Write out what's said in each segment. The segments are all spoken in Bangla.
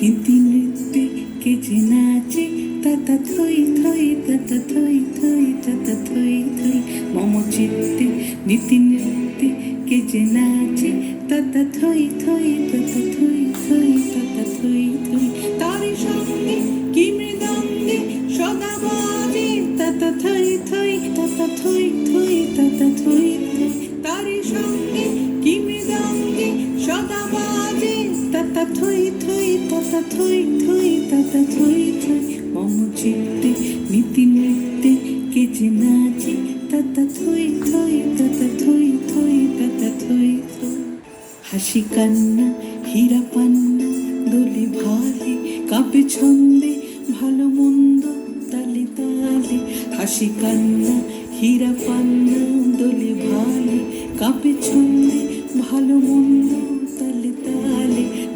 তিতি নৃত্যে কে যে নাচে তাতা থই থই তাতা থই থই তাতা থই থই। মম চিত্তে নীতি নৃত্যে কে যে নাচে তাতা থই থই তাতা থই থই তাতা থই থই। তারি সঙ্গে কি মৃদঙ্গে সদা বাজে তাতা থই থই তাতা থই থই থই তাতা থই থই তাতা থই থই। মম চিত্তে নীতি নৃত্যে কে থই থই তাতা থই থই তাতা থই থই। হাসি কান্না, হীরা পান্না, দোলে ভালে, কাপে ছন্দে, ভালো মন্দ, তালে তালে। হাসি কান্না, হীরা পান্না, দোলে ভালে, কাপে ছন্দে, ভালো মন্দ, তালে তালে।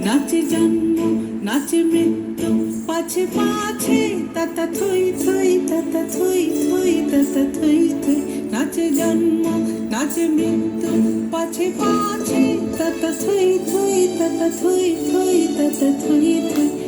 নাচে জন্ম, নাচে মৃত্যু, পাছে পাছে, তাতা থই থই, তাতা থই থই, তাতা থই থই। নাচে জন্ম, নাচে মৃত্যু, পাছে পাছে, তাতা থই থই, তাতা থই থই, তাতা থই থই।